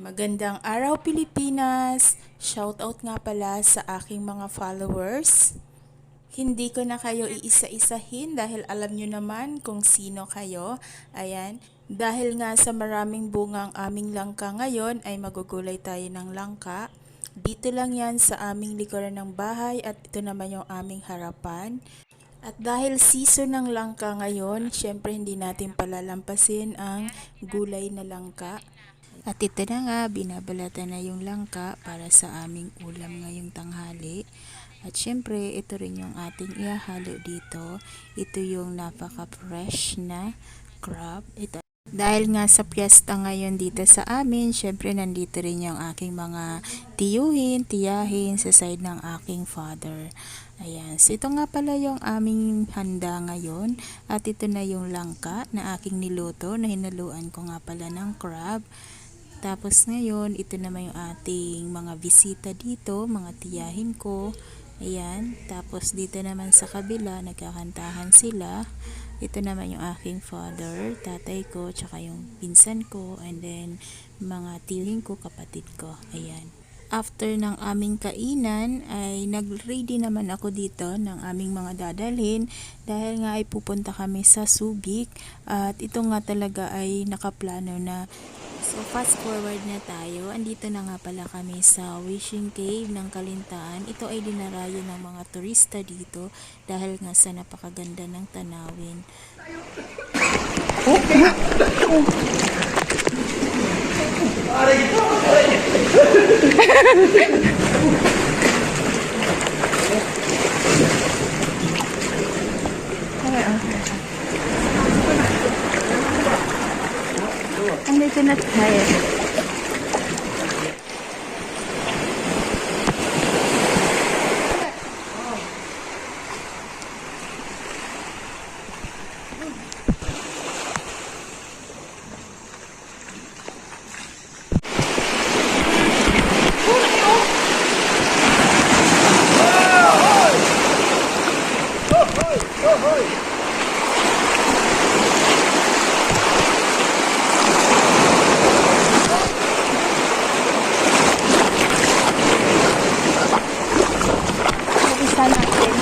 Magandang araw Pilipinas! Shoutout nga pala sa aking mga followers. Hindi ko na kayo iisa-isahin dahil alam nyo naman kung sino kayo. Ayan, dahil nga sa maraming bunga ang aming langka ngayon ay magugulay tayo ng langka. Dito lang yan sa aming likuran ng bahay at ito naman yung aming harapan. At dahil season ng langka ngayon, syempre hindi natin palalampasin ang gulay na langka. At ito na nga, binabalatan na yung langka para sa aming ulam ngayong tanghali. At syempre, ito rin yung ating ihahalo dito. Ito yung napaka-fresh na crab. Ito. Dahil nga sa piyesta ngayon dito sa amin, syempre nandito rin yung aking mga tiyuhin, tiyahin sa side ng aking father. Ayan, so ito nga pala yung aming handa ngayon. At ito na yung langka na aking niluto na hinaluan ko nga pala ng crab. Tapos ngayon, ito naman yung ating mga bisita dito, mga tiyahin ko. Ayan. Tapos dito naman sa kabila, nagkakantahan sila. Ito naman yung aking father, tatay ko, tsaka yung pinsan ko, and then mga tiyahin ko, kapatid ko. Ayan. After ng aming kainan ay nag-ready naman ako dito ng aming mga dadalhin dahil nga ay pupunta kami sa Subic at ito nga talaga ay nakaplano na So fast forward na tayo, andito na nga pala kami sa Wishing Cave ng Kalintaan. Ito ay dinarayo ng mga turista dito dahil nga sa napakaganda ng tanawin. Andito na tayo. Umpisa natin.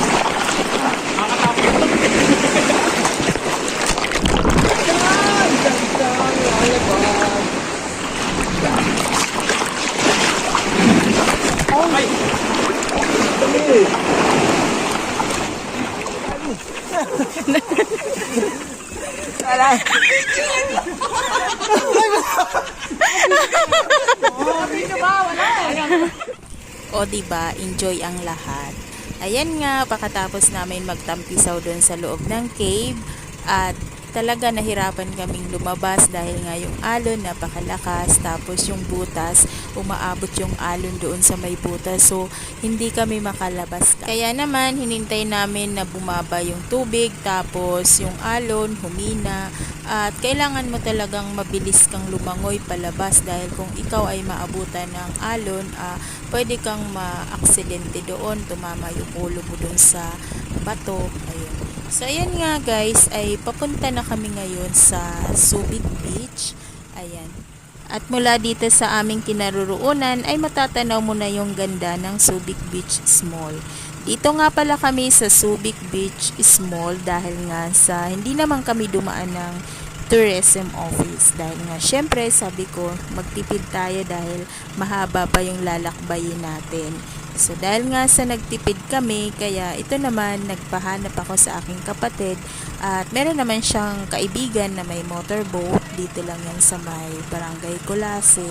O di ba enjoy ang lahat. Ayan nga, pagkatapos namin magtampisaw doon sa loob ng cave at talaga nahirapan kaming lumabas dahil nga yung alon napakalakas tapos yung butas umaabot yung alon doon sa may butas. So hindi kami makalabas kaya naman hinintay namin na bumaba yung tubig tapos yung alon humina. At kailangan mo talagang mabilis kang lumangoy palabas dahil kung ikaw ay maabutan ng alon ah, pwede kang maaksidente doon tumama yung ulo mo doon sa bato. Ayun So, ayan nga guys, ay papunta na kami ngayon sa Subic Beach. Ayan. At mula dito sa aming kinaroroonan ay matatanaw mo na yung ganda ng Subic Beach Small. Dito nga pala kami sa Subic Beach Small dahil nga sa hindi naman kami dumaan ng tourism office dahil nga syempre sabi ko magtipid tayo dahil mahaba pa yung lalakbayin natin. So dahil nga sa nagtipid kami, kaya ito naman nagpahanap ako sa aking kapatid at meron naman siyang kaibigan na may motorboat dito lang yan sa may barangay Colase.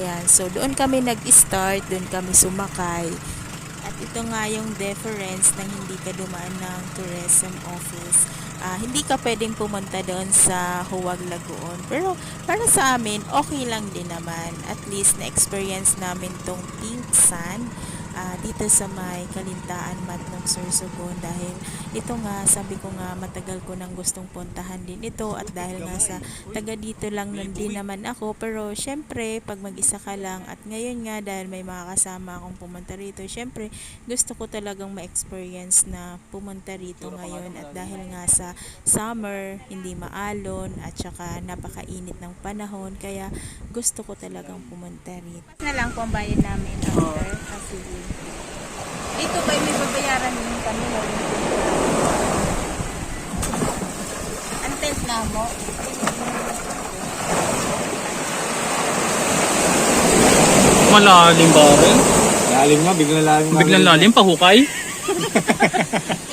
Ayan, so doon kami nag-start, doon kami sumakay. At ito nga yung difference ng hindi ka dumaan ng tourism office. Ah, hindi ka pwedeng pumunta doon sa Huwag Lagoon. Pero para sa amin, okay lang din naman. At least na-experience namin tong pink sand ah, dito sa may Kalintaan Matnog Sorsogon dahil ito nga sabi ko nga matagal ko nang gustong puntahan din ito. At dahil nga sa taga dito lang nun din naman ako. Pero syempre pag mag-isa ka lang at ngayon nga dahil may mga kasama akong pumunta rito syempre gusto ko talagang ma-experience na pumunta rito ngayon. at dahil nga sa summer hindi maalon at saka napakainit ng panahon kaya gusto ko talagang pumunta rito. Na lang po ang bayad namin after kasi dito ba may babayaran din kami Antes na mo. Malalim ba rin? Lalim nga, biglang lalim. Biglang lalim, pahukay.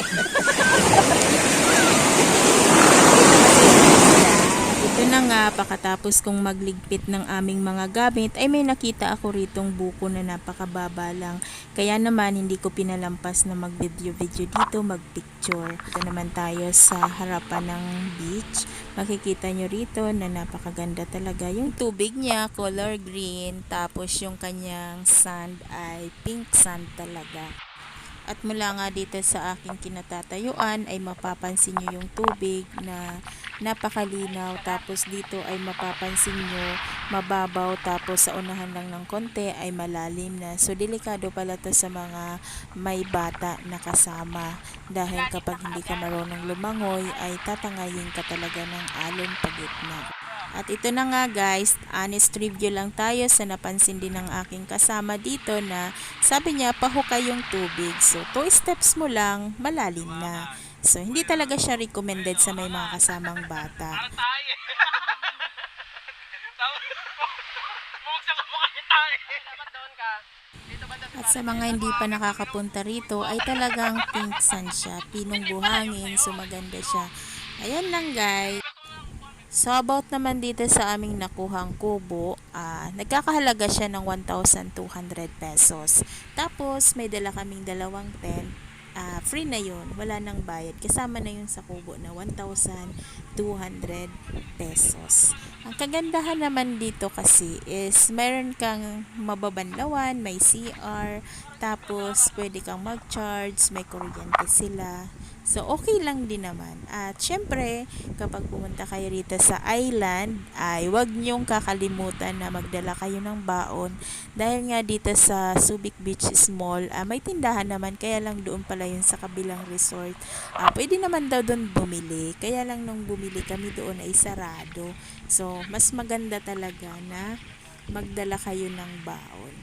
na nga, pakatapos kong magligpit ng aming mga gamit, ay may nakita ako ritong buko na napakababa lang. Kaya naman, hindi ko pinalampas na mag-video-video dito, mag-picture. Ito naman tayo sa harapan ng beach. Makikita nyo rito na napakaganda talaga. Yung tubig niya, color green, tapos yung kanyang sand ay pink sand talaga. At mula nga dito sa aking kinatatayuan ay mapapansin nyo yung tubig na napakalinaw. Tapos dito ay mapapansin nyo mababaw. Tapos sa unahan lang ng konti ay malalim na. So delikado pala to sa mga may bata na kasama. Dahil kapag hindi ka marunong lumangoy ay tatangayin ka talaga ng alon pagitna. At ito na nga guys, honest review lang tayo sa napansin din ng aking kasama dito na sabi niya pahukay yung tubig. So 2 steps mo lang, malalim na. So hindi talaga siya recommended sa may mga kasamang bata. At sa mga hindi pa nakakapunta rito ay talagang pink sun siya, pinong buhangin, so maganda siya. Ayan lang guys. So about naman dito sa aming nakuhang kubo, ah, nagkakahalaga siya ng 1,200 pesos. Tapos may dala kaming dalawang tent, ah, free na yun, wala nang bayad. Kasama na yun sa kubo na 1,200 pesos. Ang kagandahan naman dito kasi is meron kang mababanlawan, may CR, tapos pwede kang mag-charge, may kuryente sila. So, okay lang din naman. At syempre, kapag pumunta kayo rito sa island, ay wag niyong kakalimutan na magdala kayo ng baon. Dahil nga dito sa Subic Beach is Mall, ah, may tindahan naman, kaya lang doon pala yun sa kabilang resort. Ah, pwede naman daw doon bumili. Kaya lang nung bumili kami doon ay sarado. So, mas maganda talaga na magdala kayo ng baon.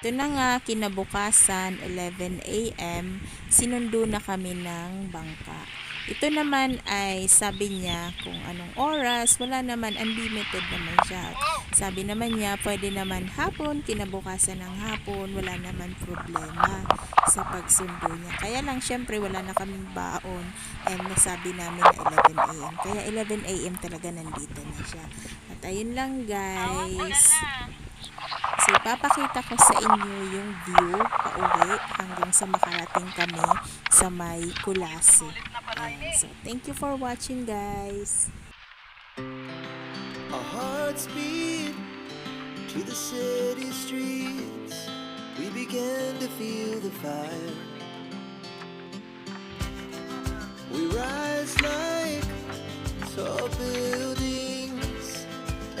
Ito na nga, kinabukasan, 11 a.m., sinundo na kami ng bangka. Ito naman ay sabi niya kung anong oras, wala naman, unlimited naman siya. Sabi naman niya, pwede naman hapon, kinabukasan ng hapon, wala naman problema sa pagsundo niya. Kaya lang, syempre, wala na kaming baon and nasabi namin na 11 a.m. Kaya 11 a.m. talaga nandito na siya. At ayun lang guys. So, ipapakita ko sa inyo yung view pauwi hanggang sa makarating kami sa may Kulase. Ayan. So, thank you for watching guys. Our hearts beat to the city streets. We began to feel the fire. We rise like tall buildings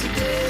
today.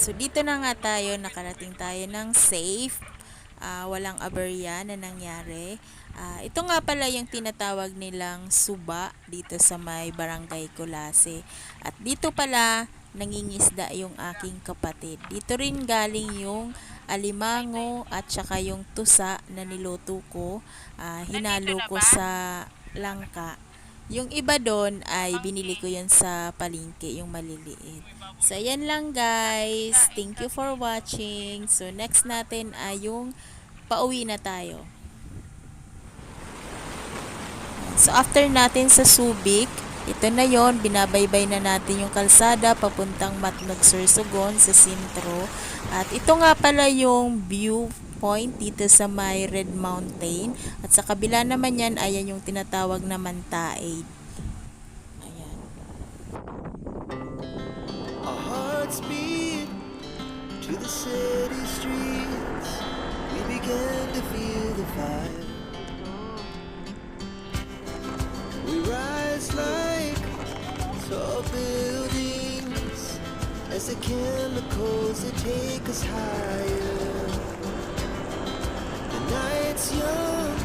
So dito na nga tayo, nakarating tayo ng safe. Ah, walang aberya na nangyari. Ah, ito nga pala yung tinatawag nilang suba dito sa may barangay Colase. At dito pala nangingisda yung aking kapatid. Dito rin galing yung alimango at saka yung tusa na niluto ko. Ah, hinalo ko sa langka. Yung iba doon ay binili ko yun sa palingke, yung maliliit. So, ayan lang guys. Thank you for watching. So, next natin ay yung pauwi na tayo. So, after natin sa Subic, ito na yon binabaybay na natin yung kalsada papuntang Matnog Sorsogon sa sentro. At ito nga pala yung view point dito sa may Red Mountain. At sa kabila naman yan, ayan yung tinatawag na Mantaid. Ayan. Our hearts beat to the city streets. We began to feel the fire. We rise like tall buildings as the chemicals they take us higher. Night's young,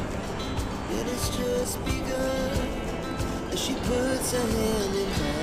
it has just begun as she puts her hand in mine.